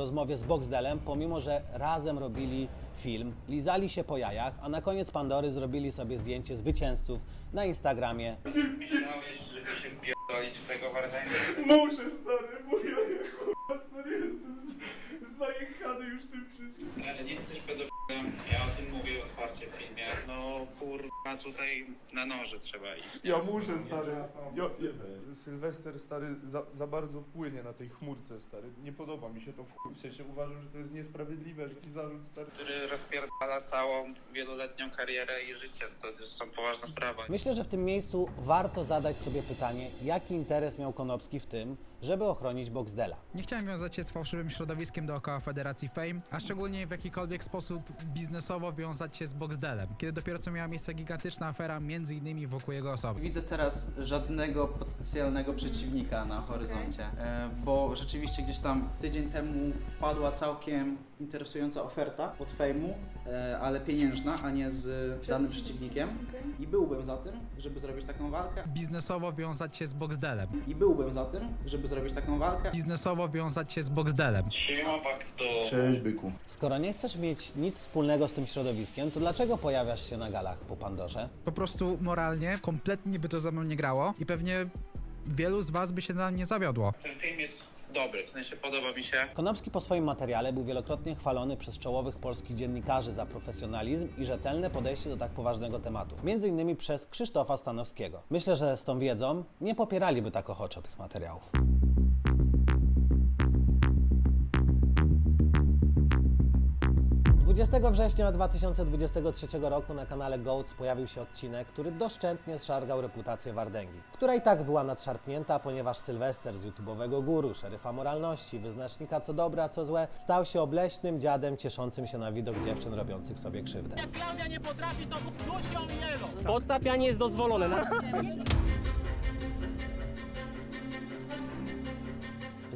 rozmowie z Boxdelem, pomimo że razem robili film, lizali się po jajach, a na koniec Pandory zrobili sobie zdjęcie zwycięzców na Instagramie. Myślałeś, żeby się wpierdolić w tego? Muszę, stary, bo ja, kurwa, stary, jestem ja o tym mówię otwarcie w filmie. No kurwa, tutaj na noże trzeba iść. Ja muszę, stary. Ja, ja, Sylwester, stary, za, za bardzo płynie na tej chmurce, stary. Nie podoba mi się to w chuj. W sensie uważam, że to jest niesprawiedliwe, że taki zarzut, stary. Który rozpierdala całą wieloletnią karierę i życie. To jest są poważna sprawa. Myślę, że w tym miejscu warto zadać sobie pytanie, jaki interes miał Konopski w tym, żeby ochronić Boxdela. Nie chciałem wiązać się z fałszywym środowiskiem dookoła Federacji Fame, a szczególnie w jakikolwiek sposób biznesowo wiązać się z Boxdelem, kiedy dopiero co miała miejsce gigantyczna afera między innymi wokół jego osoby. Widzę teraz żadnego potencjalnego przeciwnika na horyzoncie, e, bo rzeczywiście gdzieś tam tydzień temu wpadła całkiem interesująca oferta od fejmu, ale pieniężna, a nie z danym przeciwnikiem. I byłbym za tym, żeby zrobić taką walkę. Biznesowo wiązać się z Boxdelem. I byłbym za tym, żeby zrobić taką walkę. Biznesowo wiązać się z Boxdelem. Siema Baxto. Cześć, byku. Skoro nie chcesz mieć nic wspólnego z tym środowiskiem, to dlaczego pojawiasz się na galach po Pandorze? Po prostu moralnie kompletnie by to ze mną nie grało i pewnie wielu z was by się na mnie zawiodło. Ten film jest dobry, w sensie podoba mi się. Konopski po swoim materiale był wielokrotnie chwalony przez czołowych polskich dziennikarzy za profesjonalizm i rzetelne podejście do tak poważnego tematu. Między innymi przez Krzysztofa Stanowskiego. Myślę, że z tą wiedzą nie popieraliby tak ochoczo tych materiałów. 20 września 2023 roku na kanale Goats pojawił się odcinek, który doszczętnie zszargał reputację Wardęgi, która i tak była nadszarpnięta, ponieważ Sylwester z YouTube'owego guru, szeryfa moralności, wyznacznika co dobre, a co złe, stał się obleśnym dziadem cieszącym się na widok dziewczyn robiących sobie krzywdę. Klaudia nie potrafi, to dusi ją jelo. Podtapianie jest dozwolone. Na...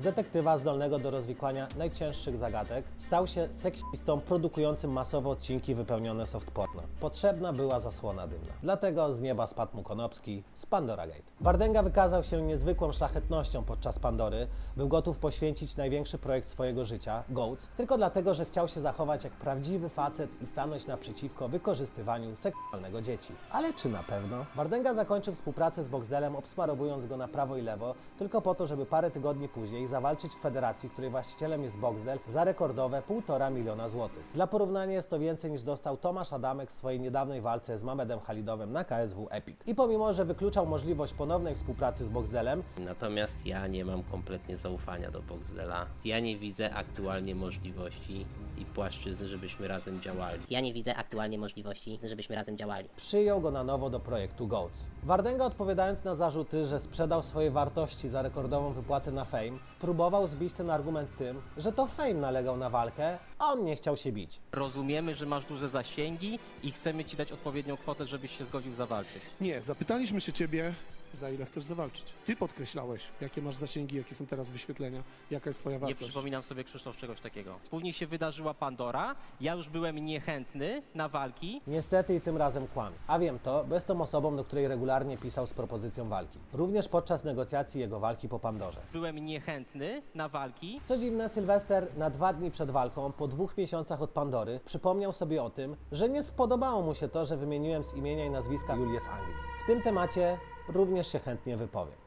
detektywa zdolnego do rozwikłania najcięższych zagadek stał się seksistą produkującym masowo odcinki wypełnione softporno. Potrzebna była zasłona dymna. Dlatego z nieba spadł mu Konopski z Pandora Gate. Wardęga wykazał się niezwykłą szlachetnością podczas Pandory. Był gotów poświęcić największy projekt swojego życia, Goats, tylko dlatego, że chciał się zachować jak prawdziwy facet i stanąć naprzeciwko wykorzystywaniu seksualnego dzieci. Ale czy na pewno? Wardęga zakończył współpracę z Boxdelem, obsmarowując go na prawo i lewo, tylko po to, żeby parę tygodni później zawalczyć w federacji, której właścicielem jest Boxdel, za rekordowe 1,5 miliona złotych. Dla porównania jest to więcej niż dostał Tomasz Adamek w swojej niedawnej walce z Mamedem Halidowem na KSW Epic. I pomimo, że wykluczał możliwość ponownej współpracy z Boxdelem, Natomiast ja nie mam kompletnie zaufania do Boxdela. Ja nie widzę aktualnie możliwości i płaszczyzny, żebyśmy razem działali. Ja nie widzę aktualnie możliwości, żebyśmy razem działali. przyjął go na nowo do projektu Goats. Wardęga odpowiadając na zarzuty, że sprzedał swoje wartości za rekordową wypłatę na Fame, próbował zbić ten argument tym, że to Fame nalegał na walkę, a on nie chciał się bić. Rozumiemy, że masz duże zasięgi i chcemy ci dać odpowiednią kwotę, żebyś się zgodził zawalczyć. Nie, zapytaliśmy się ciebie, za ile chcesz zawalczyć. Ty podkreślałeś, jakie masz zasięgi, jakie są teraz wyświetlenia, jaka jest twoja Nie wartość. przypominam sobie, Krzysztof, czegoś takiego. Później się wydarzyła Pandora, ja już byłem niechętny na walki, Niestety i tym razem kłamie. A wiem to, bo jestem osobą, do której regularnie pisał z propozycją walki. Również podczas negocjacji jego walki po Pandorze. byłem niechętny na walki, Co dziwne, Sylwester na dwa dni przed walką, po dwóch miesiącach od Pandory, przypomniał sobie o tym, że nie spodobało mu się to, że wymieniłem z imienia i nazwiska Julię z Anglii. W tym temacie również się chętnie wypowiem.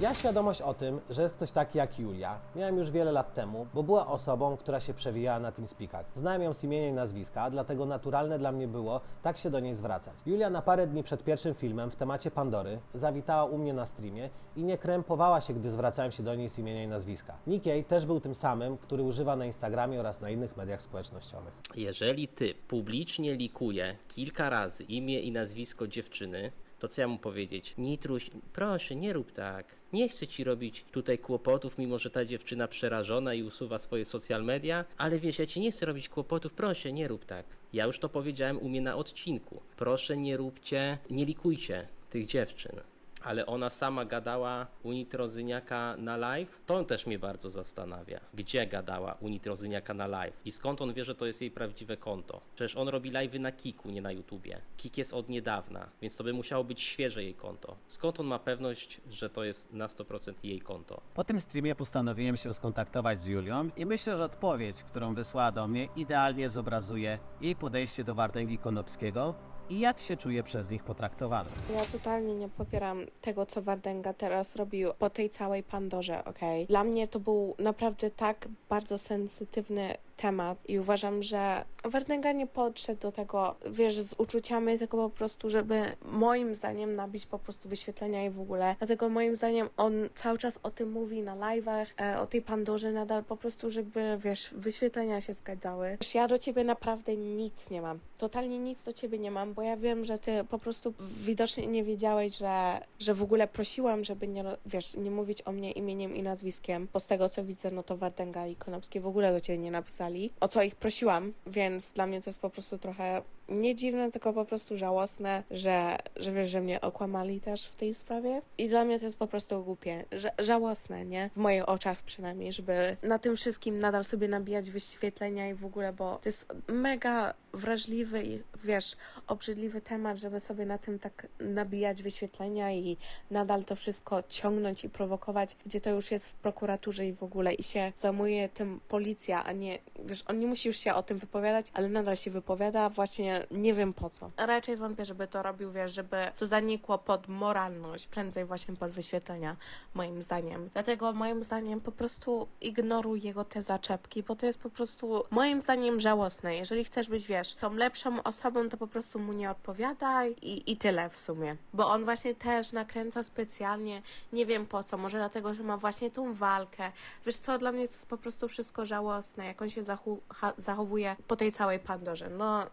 Ja świadomość o tym, że jest ktoś taki jak Julia, miałem już wiele lat temu, bo była osobą, która się przewijała na tym spikach. Znałem ją z imienia i nazwiska, dlatego naturalne dla mnie było tak się do niej zwracać. Julia na parę dni przed pierwszym filmem w temacie Pandory zawitała u mnie na streamie i nie krępowała się, gdy zwracałem się do niej z imienia i nazwiska. Nikiej też był tym samym, który używa na Instagramie oraz na innych mediach społecznościowych. Jeżeli ty publicznie likuje kilka razy imię i nazwisko dziewczyny, to co ja mu powiedzieć? Nitruś, proszę, nie rób tak. Nie chcę ci robić tutaj kłopotów, mimo że ta dziewczyna przerażona i usuwa swoje social media, ale wiesz, ja ci nie chcę robić kłopotów, proszę, nie rób tak. Ja już to powiedziałem u mnie na odcinku. Proszę, nie róbcie, nie likujcie tych dziewczyn. Ale ona sama gadała u Nitrozyniaka na live, to też mnie bardzo zastanawia. Gdzie gadała u Nitrozyniaka na live i skąd on wie, że to jest jej prawdziwe konto? Przecież on robi live'y na Kiku, nie na YouTubie. Kik jest od niedawna, więc to by musiało być świeże jej konto. Skąd on ma pewność, że to jest na 100% jej konto? Po tym streamie postanowiłem się skontaktować z Julią i myślę, że odpowiedź, którą wysłała do mnie, idealnie zobrazuje jej podejście do Wardęgi Konopskiego i jak się czuje przez nich potraktowany. Ja totalnie nie popieram tego, co Wardęga teraz robił po tej całej Pandorze, okej? Dla mnie to był naprawdę tak bardzo sensytywny temat i uważam, że Wardęga nie podszedł do tego, wiesz, z uczuciami, tylko po prostu, żeby moim zdaniem nabić po prostu wyświetlenia i w ogóle. Dlatego moim zdaniem on cały czas o tym mówi na live'ach, e, o tej Pandorze nadal po prostu, żeby, wiesz, wyświetlenia się zgadzały. Wiesz, ja do ciebie naprawdę nic nie mam. Totalnie nic do ciebie nie mam, bo ja wiem, że ty po prostu widocznie nie wiedziałeś, że, że w ogóle prosiłam, żeby nie, wiesz, nie mówić o mnie imieniem i nazwiskiem, bo z tego co widzę, no to Wardęga i Konopski w ogóle do ciebie nie napisali, o co ich prosiłam, więc dla mnie to jest po prostu trochę nie dziwne, tylko po prostu żałosne, że, że wiesz, że mnie okłamali też w tej sprawie. I dla mnie to jest po prostu głupie, Ża- żałosne, nie? W moich oczach przynajmniej, żeby na tym wszystkim nadal sobie nabijać wyświetlenia i w ogóle, bo to jest mega wrażliwy i wiesz, obrzydliwy temat, żeby sobie na tym tak nabijać wyświetlenia i nadal to wszystko ciągnąć i prowokować, gdzie to już jest w prokuraturze i w ogóle i się zajmuje tym policja, a nie, wiesz, on nie musi już się o tym wypowiadać, ale nadal się wypowiada, właśnie nie wiem po co. Raczej wątpię, żeby to robił, wiesz, żeby to zanikło pod moralność, prędzej właśnie pod wyświetlenia, moim zdaniem. Dlatego moim zdaniem po prostu ignoruj jego te zaczepki, bo to jest po prostu moim zdaniem żałosne. Jeżeli chcesz być, wiesz, tą lepszą osobą, to po prostu mu nie odpowiadaj i, i tyle w sumie. Bo on właśnie też nakręca specjalnie, nie wiem po co, może dlatego, że ma właśnie tą walkę. Wiesz co, dla mnie to jest po prostu wszystko żałosne, jak on się zachu- zachowuje po tej całej Pandorze. No,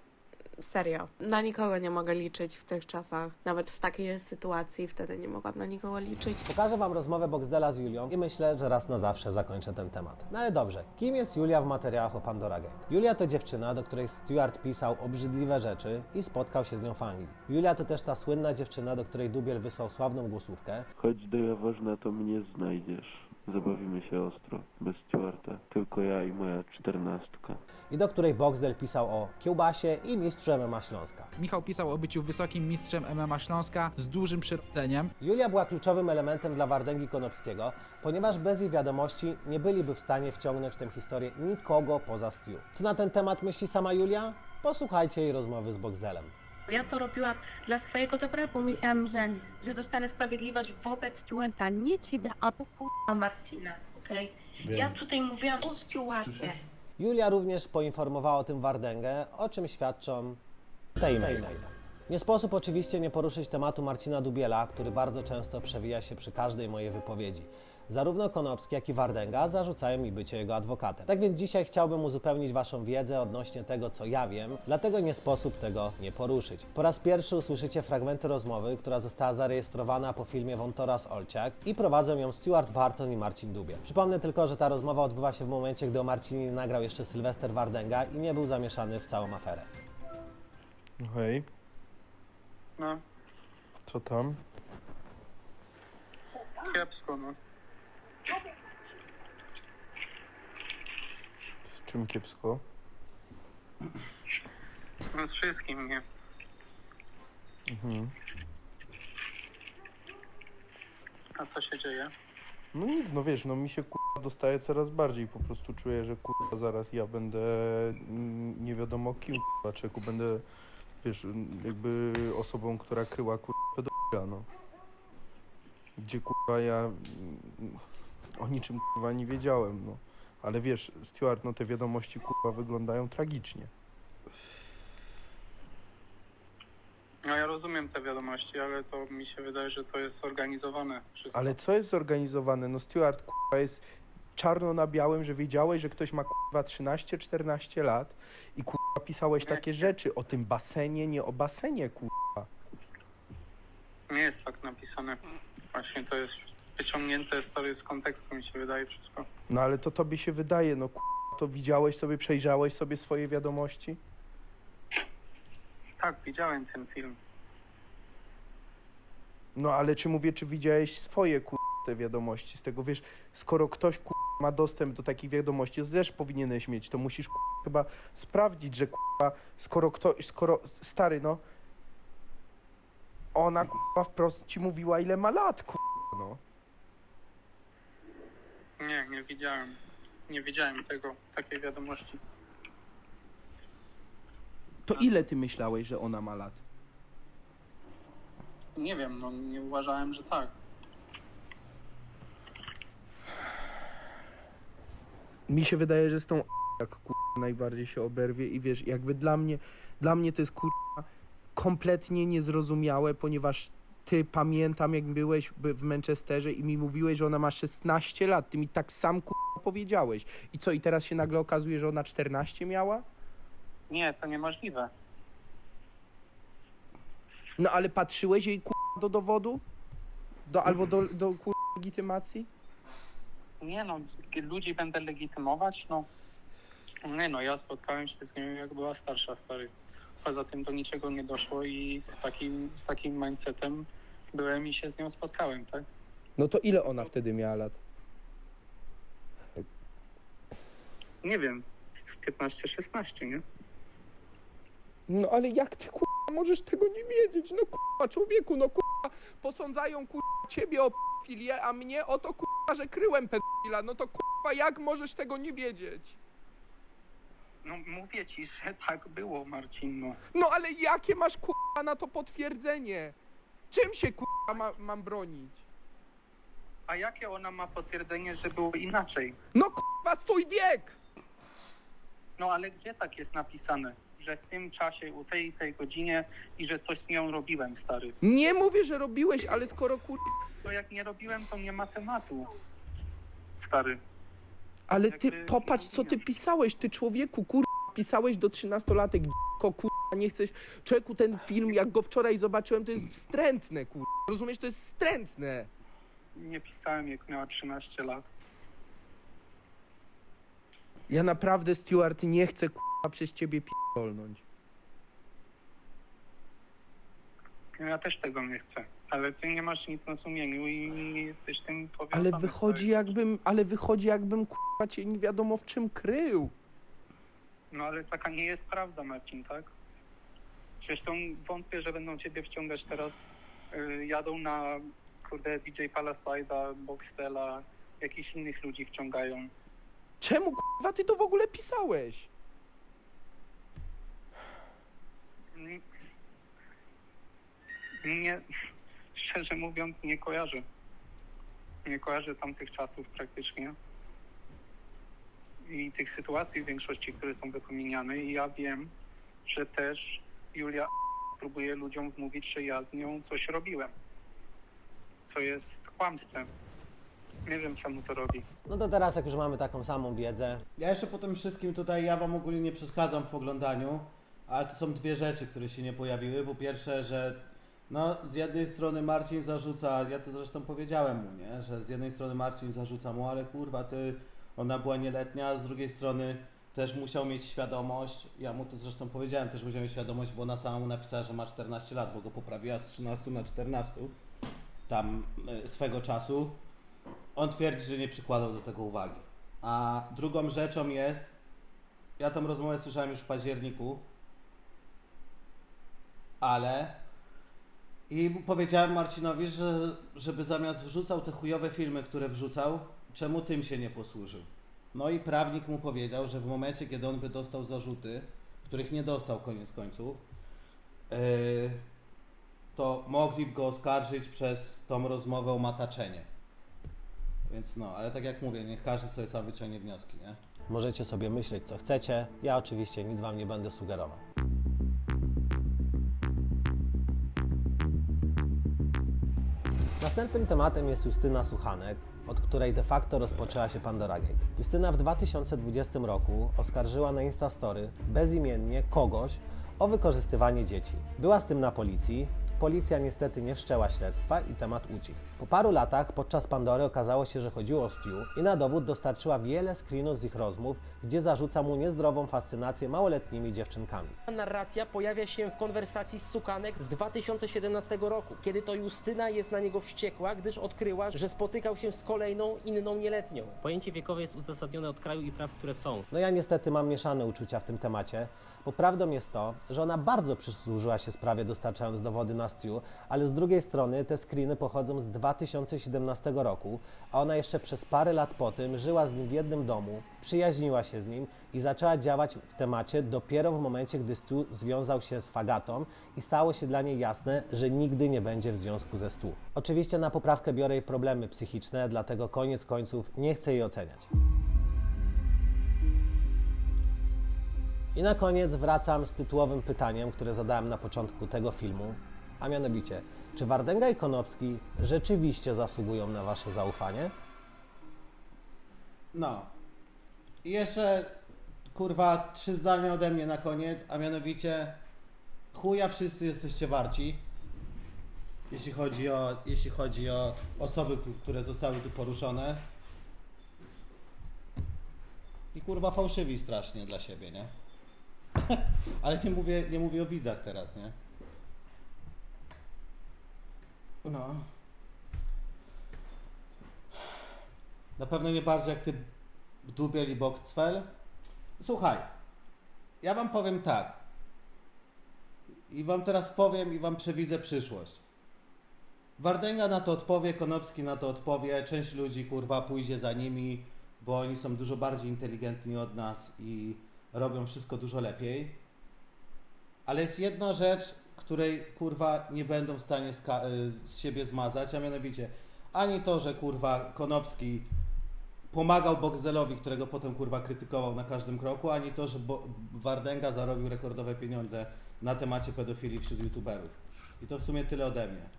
serio. Na nikogo nie mogę liczyć w tych czasach. Nawet w takiej sytuacji wtedy nie mogłam na nikogo liczyć. Pokażę Wam rozmowę Boxdela z Julią i myślę, że raz na zawsze zakończę ten temat. No ale dobrze, kim jest Julia w materiałach o Pandora Gate? Julia to dziewczyna, do której Stewart pisał obrzydliwe rzeczy i spotkał się z nią w Anglii. Julia to też ta słynna dziewczyna, do której Dubiel wysłał sławną głosówkę, Chodź do Jaworzna, to mnie znajdziesz. Zabawimy się ostro, bez Stewarta. Tylko ja i moja czternastka. i do której Boxdel pisał o kiełbasie i mistrzu MMA Śląska. Michał pisał o byciu wysokim mistrzem MMA Śląska z dużym przyrodzeniem. Julia była kluczowym elementem dla Wardęgi Konopskiego, ponieważ bez jej wiadomości nie byliby w stanie wciągnąć w tę historię nikogo poza Stu. Co na ten temat myśli sama Julia? Posłuchajcie jej rozmowy z Boxdelem. Ja to robiłam dla swojego dobra, bo myślałam, że, że dostanę sprawiedliwość wobec Stuarta, nie ciebie, a po kurwa Marcina, okej? Ja tutaj mówiłam o Stuarcie. Julia również poinformowała o tym Wardęgę, o czym świadczą te e-maile. Nie sposób oczywiście nie poruszyć tematu Marcina Dubiela, który bardzo często przewija się przy każdej mojej wypowiedzi. Zarówno Konopski, jak i Wardęga zarzucają mi bycie jego adwokatem. Tak więc dzisiaj chciałbym uzupełnić Waszą wiedzę odnośnie tego, co ja wiem, dlatego nie sposób tego nie poruszyć. Po raz pierwszy usłyszycie fragmenty rozmowy, która została zarejestrowana po filmie Wontoras Olciak i prowadzą ją Stuart Barton i Marcin Dubiel. Przypomnę tylko, że ta rozmowa odbywa się w momencie, gdy o Marcinie nagrał jeszcze Sylwester Wardęga i nie był zamieszany w całą aferę. Hej, No, co tam? kiepsko, no. Z czym kiepsko? No z wszystkim, nie? Mhm. A co się dzieje? No nic, no wiesz, no mi się kurwa dostaje coraz bardziej, po prostu czuję, że kurwa zaraz ja będę mm, nie wiadomo kim kurwa, czeku, będę, wiesz, jakby osobą, która kryła kurwa pedofila, no. Gdzie kurwa ja mm, o niczym kurwa nie wiedziałem, no. Ale wiesz, Stuart, no te wiadomości kurwa wyglądają tragicznie. No ja rozumiem te wiadomości, ale to mi się wydaje, że to jest zorganizowane wszystko. Ale co jest zorganizowane? No Stuart, kurwa, jest czarno na białym, że wiedziałeś, że ktoś ma kurwa 13-14 lat i kurwa pisałeś takie rzeczy o tym basenie, nie o basenie, kurwa. Nie jest tak napisane. Właśnie to jest wyciągnięte stary z kontekstu, mi się wydaje wszystko. No ale to tobie się wydaje, no kurwa, to widziałeś sobie, przejrzałeś sobie swoje wiadomości? Tak, widziałem ten film. No ale czy mówię, czy widziałeś swoje kur... te wiadomości z tego, wiesz, skoro ktoś kur... ma dostęp do takich wiadomości, to też powinieneś mieć, to musisz kur... chyba sprawdzić, że kur... skoro ktoś, skoro, stary no, ona kur... wprost ci mówiła ile ma lat, kur... no. Nie, nie widziałem. Nie widziałem tego, takiej wiadomości. To ile ty myślałeś, że ona ma lat? Nie wiem, no nie uważałem, że tak. mi się wydaje, że z tą jak kur... najbardziej się oberwie i wiesz, jakby dla mnie, dla mnie to jest kur... kompletnie niezrozumiałe, ponieważ ty pamiętam jak byłeś by- w Manchesterze i mi mówiłeś, że ona ma 16 lat, ty mi tak sam kur... powiedziałeś. I co, i teraz się nagle okazuje, że ona 14 miała? Nie, to niemożliwe. No ale patrzyłeś jej kur... do dowodu? Do, albo do, do kur... legitymacji? Nie no, ludzi będę legitymować, no. Nie no, ja spotkałem się z nią jak była starsza, stary. Poza tym do niczego nie doszło i w takim, z takim mindsetem byłem i się z nią spotkałem, tak? No to ile ona wtedy miała lat? Nie wiem, 15-16, nie? No ale jak ty kurwa możesz tego nie wiedzieć? No kurwa człowieku, no kurwa posądzają kurwa ciebie o pedofilię, a mnie o to kurwa, że kryłem pedofila. No to kurwa jak możesz tego nie wiedzieć? No mówię ci, że tak było, Marcin, no. No ale jakie masz kurwa na to potwierdzenie? Czym się kurwa ma, mam bronić? A jakie ona ma potwierdzenie, że było inaczej? No kurwa swój wiek! No ale gdzie tak jest napisane? Że w tym czasie, u tej i tej godzinie i że coś z nią robiłem, stary. Nie mówię, że robiłeś, ale skoro kurwa... To jak nie robiłem, to nie ma tematu. Stary. Ale ty Jakby popatrz co ty pisałeś, ty człowieku, kurwa, pisałeś do 13-latek, d***ko, kurwa, nie chcesz... Człowieku, ten film, jak go wczoraj zobaczyłem, to jest wstrętne, kurwa. Rozumiesz, to jest wstrętne. Nie pisałem, jak miała 13 lat. Ja naprawdę, Stuart, nie chcę, kurwa, przez ciebie p***olnąć. Ja też tego nie chcę. Ale ty nie masz nic na sumieniu i nie jesteś tym powiązany. Ale wychodzi jakbym, ale wychodzi jakbym, kurwa, cię nie wiadomo w czym krył. No ale taka nie jest prawda, Marcin, tak? Zresztą wątpię, że będą ciebie wciągać teraz. Y, jadą na, kurde, DJ Palaside'a, Boxtela, jakichś innych ludzi wciągają. Czemu, kurwa, ty to w ogóle pisałeś? Nie, nie, szczerze mówiąc, nie kojarzę. Nie kojarzę tamtych czasów praktycznie. I tych sytuacji w większości, które są wypominane. I ja wiem, że też Julia próbuje ludziom wmówić, że ja z nią coś robiłem. Co jest kłamstwem. Nie wiem, czemu to robi. No to teraz, jak już mamy taką samą wiedzę, Ja jeszcze po tym wszystkim tutaj, ja wam ogólnie nie przeszkadzam w oglądaniu, ale to są dwie rzeczy, które się nie pojawiły. Po pierwsze, że no z jednej strony Marcin zarzuca, ja to zresztą powiedziałem mu, nie, że z jednej strony Marcin zarzuca mu, ale kurwa, ty, ona była nieletnia, a z drugiej strony też musiał mieć świadomość, ja mu to zresztą powiedziałem, też musiał mieć świadomość, bo ona sama mu napisała, że ma 14 lat, bo go poprawiła z 13 na 14 tam y, swego czasu. On twierdzi, że nie przykładał do tego uwagi. A drugą rzeczą jest, ja tą rozmowę słyszałem już w październiku, ale i powiedziałem Marcinowi, że żeby zamiast wrzucał te chujowe filmy, które wrzucał, czemu tym się nie posłużył. No i prawnik mu powiedział, że w momencie, kiedy on by dostał zarzuty, których nie dostał koniec końców, yy, to mogliby go oskarżyć przez tą rozmowę o mataczenie. Więc no, ale tak jak mówię, niech każdy sobie sam wyciągnie wnioski, nie? możecie sobie myśleć, co chcecie. Ja oczywiście nic Wam nie będę sugerował. Następnym tematem jest Justyna Suchanek, od której de facto rozpoczęła się Pandora Gate. Justyna w 2020 roku oskarżyła na Instastory bezimiennie kogoś o wykorzystywanie dzieci. Była z tym na policji Policja niestety nie wszczęła śledztwa i temat ucichł. Po paru latach podczas Pandory okazało się, że chodziło o Stu i na dowód dostarczyła wiele screenów z ich rozmów, gdzie zarzuca mu niezdrową fascynację małoletnimi dziewczynkami. Narracja pojawia się w konwersacji z Sukanek z 2017 roku, kiedy to Justyna jest na niego wściekła, gdyż odkryła, że spotykał się z kolejną inną nieletnią. Pojęcie wiekowe jest uzasadnione od kraju i praw, które są. No ja niestety mam mieszane uczucia w tym temacie, bo prawdą jest to, że ona bardzo przysłużyła się sprawie dostarczając dowody na Stu, ale z drugiej strony te screeny pochodzą z 2017 roku, a ona jeszcze przez parę lat po tym żyła z nim w jednym domu, przyjaźniła się z nim i zaczęła działać w temacie dopiero w momencie, gdy Stu związał się z Fagatą i stało się dla niej jasne, że nigdy nie będzie w związku ze Stu. Oczywiście na poprawkę biorę jej problemy psychiczne, dlatego koniec końców nie chcę jej oceniać. I na koniec wracam z tytułowym pytaniem, które zadałem na początku tego filmu, a mianowicie, czy Wardęga i Konopski rzeczywiście zasługują na Wasze zaufanie? No. I jeszcze, kurwa, trzy zdania ode mnie na koniec, a mianowicie chuja wszyscy jesteście warci. Jeśli chodzi o, jeśli chodzi o osoby, które zostały tu poruszone. I kurwa fałszywi strasznie dla siebie, nie? Ale nie mówię, nie mówię o widzach teraz, nie? No. Na pewno nie bardziej jak ty Dubiel i Boxfell. Słuchaj, ja wam powiem tak. I wam teraz powiem i wam przewidzę przyszłość. Wardęga na to odpowie, Konopski na to odpowie, część ludzi kurwa pójdzie za nimi, bo oni są dużo bardziej inteligentni od nas i robią wszystko dużo lepiej. Ale jest jedna rzecz, której kurwa nie będą w stanie ska- y, z siebie zmazać, a mianowicie ani to, że kurwa Konopski pomagał Boxdelowi, którego potem kurwa krytykował na każdym kroku, ani to, że Bo- Wardęga zarobił rekordowe pieniądze na temacie pedofilii wśród youtuberów. I to w sumie tyle ode mnie.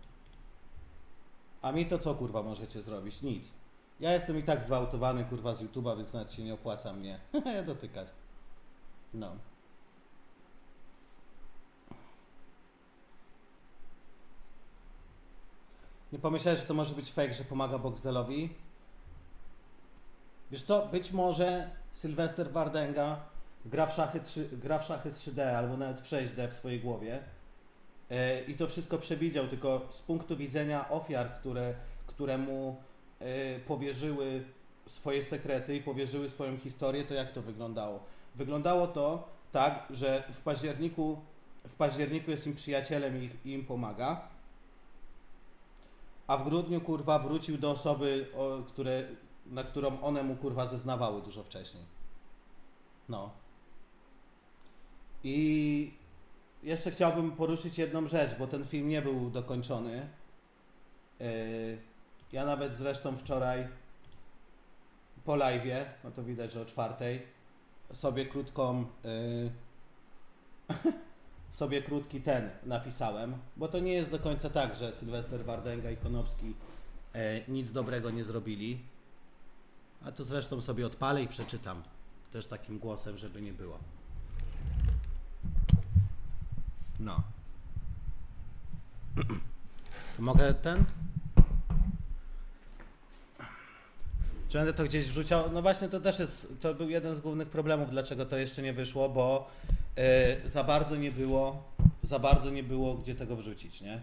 A mi to co kurwa możecie zrobić? Nic. Ja jestem i tak wyautowany kurwa z YouTube'a, więc nawet się nie opłaca mnie dotykać. No. Nie pomyślałeś, że to może być fake, że pomaga Boxdelowi? Wiesz co, być może Sylwester Wardenga gra w, szachy 3, gra w szachy 3D albo nawet w 6D w swojej głowie e, i to wszystko przewidział, tylko z punktu widzenia ofiar, które, które mu e, powierzyły swoje sekrety i powierzyły swoją historię, to jak to wyglądało? Wyglądało to tak, że w październiku, w październiku jest im przyjacielem i im pomaga, a w grudniu kurwa wrócił do osoby, o, które, na którą one mu kurwa zeznawały dużo wcześniej. No. I jeszcze chciałbym poruszyć jedną rzecz, bo ten film nie był dokończony. Yy, ja nawet zresztą wczoraj po live'ie, no to widać, że o czwartej, sobie krótką yy, sobie krótki ten napisałem, bo to nie jest do końca tak, że Sylwester Wardęga i Konopski e, nic dobrego nie zrobili. A to zresztą sobie odpalę i przeczytam też takim głosem, żeby nie było. No. Mogę ten? Czy będę to gdzieś wrzucał? No właśnie to też jest, to był jeden z głównych problemów, dlaczego to jeszcze nie wyszło, bo e, za bardzo nie było, za bardzo nie było gdzie tego wrzucić, nie?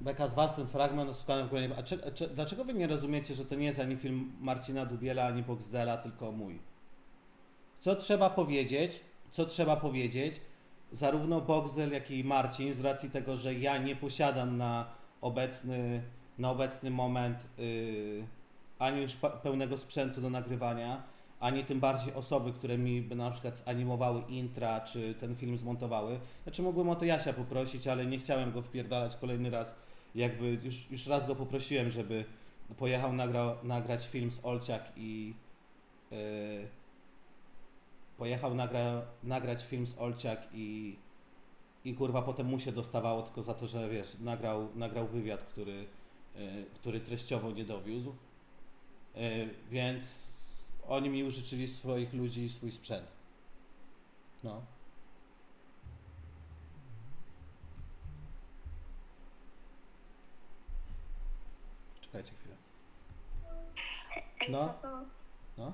Beka z was ten fragment osłuchany w kolejnym. A czy, czy, dlaczego wy nie rozumiecie, że to nie jest ani film Marcina Dubiela, ani Boxdela, tylko mój? Co trzeba powiedzieć? Co trzeba powiedzieć? Zarówno Boxdel, jak i Marcin, z racji tego, że ja nie posiadam na obecny, na obecny moment yy, ani już pełnego sprzętu do nagrywania, ani tym bardziej osoby, które mi by na przykład zanimowały intra, czy ten film zmontowały. Znaczy mógłbym o to Jasia poprosić, ale nie chciałem go wpierdalać kolejny raz. Jakby już, już raz go poprosiłem, żeby pojechał nagrał, nagrać film z Olciak i yy, pojechał nagra, nagrać film z Olciak i, i kurwa potem mu się dostawało tylko za to, że wiesz, nagrał, nagrał wywiad, który, y, który treściowo nie dowiózł. Y, więc oni mi użyczyli swoich ludzi i swój sprzęt. No. Czekajcie chwilę. No. No.